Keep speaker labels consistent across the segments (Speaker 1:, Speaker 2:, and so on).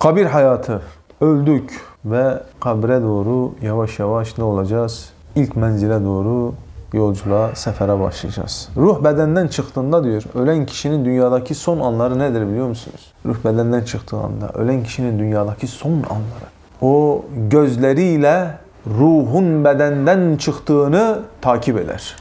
Speaker 1: Kabir hayatı. Öldük ve kabre doğru yavaş yavaş ne olacağız? İlk menzile doğru yolculuğa, sefere başlayacağız. Ruh bedenden çıktığında diyor, ölen kişinin dünyadaki son anları nedir biliyor musunuz? Ruh bedenden çıktığı anda, ölen kişinin dünyadaki son anları. O gözleriyle ruhun bedenden çıktığını takip eder.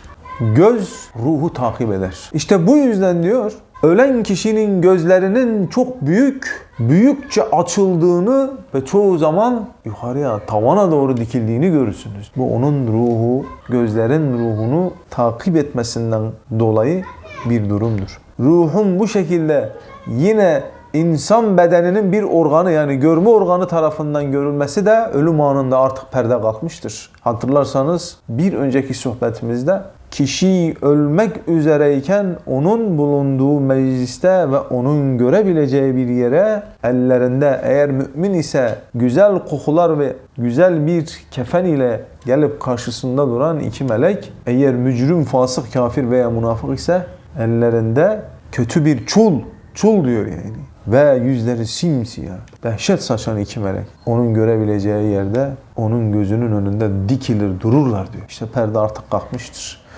Speaker 1: Göz ruhu takip eder. İşte bu yüzden diyor, ölen kişinin gözlerinin çok büyük, büyükçe açıldığını ve çoğu zaman yukarıya, tavana doğru dikildiğini görürsünüz. Bu onun ruhu, gözlerin ruhunu takip etmesinden dolayı bir durumdur. Ruhun bu şekilde yine insan bedeninin bir organı yani görme organı tarafından görülmesi de ölüm anında artık perde kalkmıştır. Hatırlarsanız bir önceki sohbetimizde kişi ölmek üzereyken onun bulunduğu mecliste ve onun görebileceği bir yere ellerinde eğer mümin ise güzel kokular ve güzel bir kefen ile gelip karşısında duran iki melek eğer mücrim, fasık, kafir veya münafık ise ellerinde kötü bir çul, çul diyor yani ve yüzleri simsiyah, dehşet saçan iki melek. Onun görebileceği yerde onun gözünün önünde dikilir dururlar diyor. İşte perde artık kalkmıştır.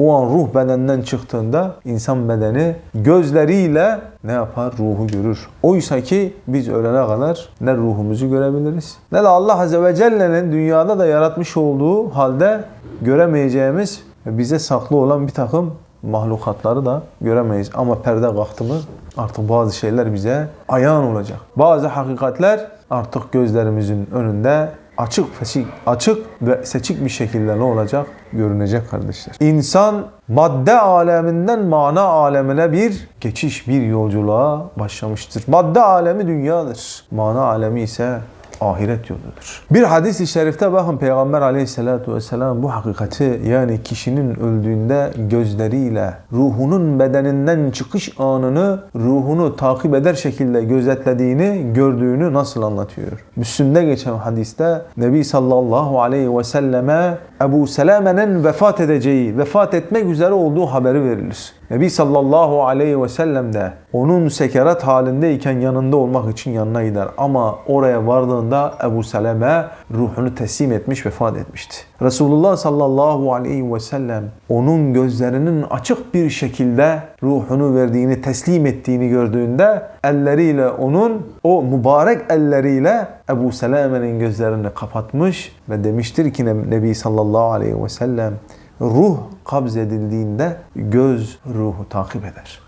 Speaker 1: O an ruh bedenden çıktığında insan bedeni gözleriyle ne yapar? Ruhu görür. Oysa ki biz ölene kadar ne ruhumuzu görebiliriz ne de Allah Azze ve Celle'nin dünyada da yaratmış olduğu halde göremeyeceğimiz bize saklı olan bir takım mahlukatları da göremeyiz. Ama perde kalktı mı artık bazı şeyler bize ayağın olacak. Bazı hakikatler artık gözlerimizin önünde açık, seçik, açık ve seçik bir şekilde ne olacak? Görünecek kardeşler. İnsan madde aleminden mana alemine bir geçiş, bir yolculuğa başlamıştır. Madde alemi dünyadır. Mana alemi ise ahiret yoludur. Bir hadis-i şerifte bakın Peygamber aleyhissalatu vesselam bu hakikati yani kişinin öldüğünde gözleriyle ruhunun bedeninden çıkış anını ruhunu takip eder şekilde gözetlediğini gördüğünü nasıl anlatıyor? Müslüm'de geçen hadiste Nebi sallallahu aleyhi ve selleme Ebu Selame'nin vefat edeceği, vefat etmek üzere olduğu haberi verilir. Nebi sallallahu aleyhi ve sellem de onun sekerat halindeyken yanında olmak için yanına gider. Ama oraya vardığında Ebu Seleme ruhunu teslim etmiş, vefat etmişti. Resulullah sallallahu aleyhi ve sellem onun gözlerinin açık bir şekilde ruhunu verdiğini, teslim ettiğini gördüğünde elleriyle onun o mübarek elleriyle Ebu Selame'nin gözlerini kapatmış ve demiştir ki Nebi sallallahu aleyhi ve sellem ruh kabz edildiğinde göz ruhu takip eder.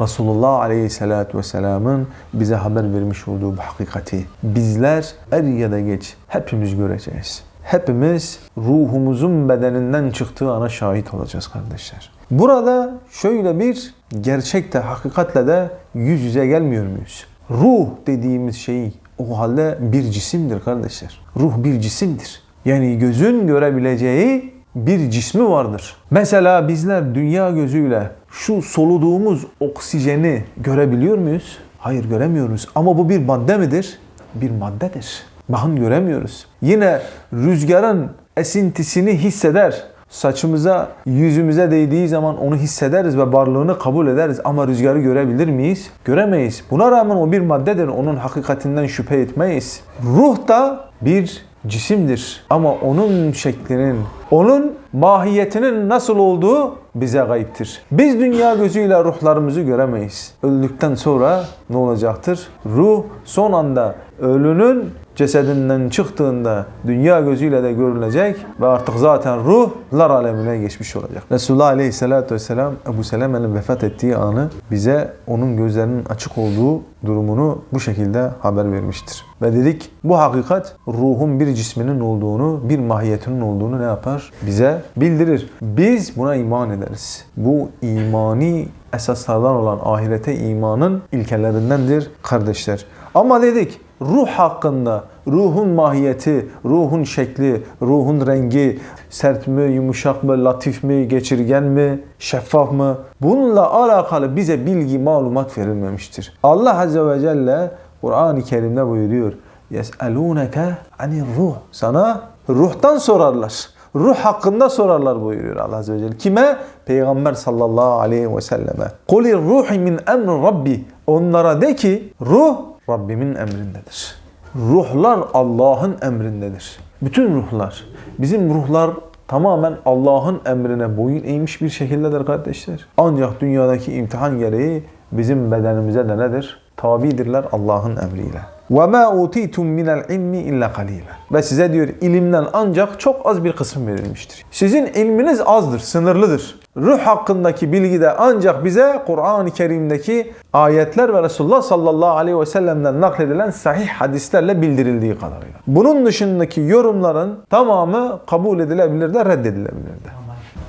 Speaker 1: Resulullah Aleyhisselatü Vesselam'ın bize haber vermiş olduğu bu hakikati bizler er ya da geç hepimiz göreceğiz. Hepimiz ruhumuzun bedeninden çıktığı ana şahit olacağız kardeşler. Burada şöyle bir gerçekte, hakikatle de yüz yüze gelmiyor muyuz? Ruh dediğimiz şey o halde bir cisimdir kardeşler. Ruh bir cisimdir. Yani gözün görebileceği bir cismi vardır. Mesela bizler dünya gözüyle şu soluduğumuz oksijeni görebiliyor muyuz? Hayır göremiyoruz. Ama bu bir madde midir? Bir maddedir. Bakın göremiyoruz. Yine rüzgarın esintisini hisseder. Saçımıza, yüzümüze değdiği zaman onu hissederiz ve varlığını kabul ederiz. Ama rüzgarı görebilir miyiz? Göremeyiz. Buna rağmen o bir maddedir. Onun hakikatinden şüphe etmeyiz. Ruh da bir cisimdir. Ama onun şeklinin, onun mahiyetinin nasıl olduğu bize gayiptir. Biz dünya gözüyle ruhlarımızı göremeyiz. Öldükten sonra ne olacaktır? Ruh son anda ölünün cesedinden çıktığında dünya gözüyle de görülecek ve artık zaten ruhlar alemine geçmiş olacak. Resulullah Aleyhisselatü Vesselam Ebu Seleme'nin vefat ettiği anı bize onun gözlerinin açık olduğu durumunu bu şekilde haber vermiştir. Ve dedik bu hakikat ruhun bir cisminin olduğunu, bir mahiyetinin olduğunu ne yapar? Bize bildirir. Biz buna iman ederiz. Bu imani esaslardan olan ahirete imanın ilkelerindendir kardeşler. Ama dedik ruh hakkında ruhun mahiyeti, ruhun şekli, ruhun rengi sert mi, yumuşak mı, latif mi, geçirgen mi, şeffaf mı? Bununla alakalı bize bilgi, malumat verilmemiştir. Allah Azze ve Celle Kur'an-ı Kerim'de buyuruyor. يَسْأَلُونَكَ عَنِ ruh. Sana ruhtan sorarlar. Ruh hakkında sorarlar buyuruyor Allah Azze ve Celle. Kime? Peygamber sallallahu aleyhi ve selleme. قُلِ الرُّحِ min emr Rabbi. Onlara de ki ruh Rabbimin emrindedir. Ruhlar Allah'ın emrindedir. Bütün ruhlar. Bizim ruhlar tamamen Allah'ın emrine boyun eğmiş bir şekildedir kardeşler. Ancak dünyadaki imtihan gereği bizim bedenimize de nedir? Tabidirler Allah'ın emriyle. وَمَا اُوتِيتُمْ مِنَ الْعِلْمِ اِلَّا قَلِيلًا Ve size diyor ilimden ancak çok az bir kısım verilmiştir. Sizin ilminiz azdır, sınırlıdır. Ruh hakkındaki bilgi de ancak bize Kur'an-ı Kerim'deki ayetler ve Resulullah sallallahu aleyhi ve sellem'den nakledilen sahih hadislerle bildirildiği kadarıyla. Bunun dışındaki yorumların tamamı kabul edilebilir de reddedilebilir de.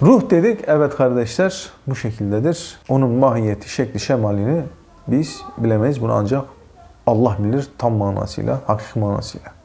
Speaker 1: Ruh dedik, evet kardeşler bu şekildedir. Onun mahiyeti, şekli, şemalini biz bilemeyiz. Bunu ancak Allah bilir tam manasıyla, hakiki manasıyla.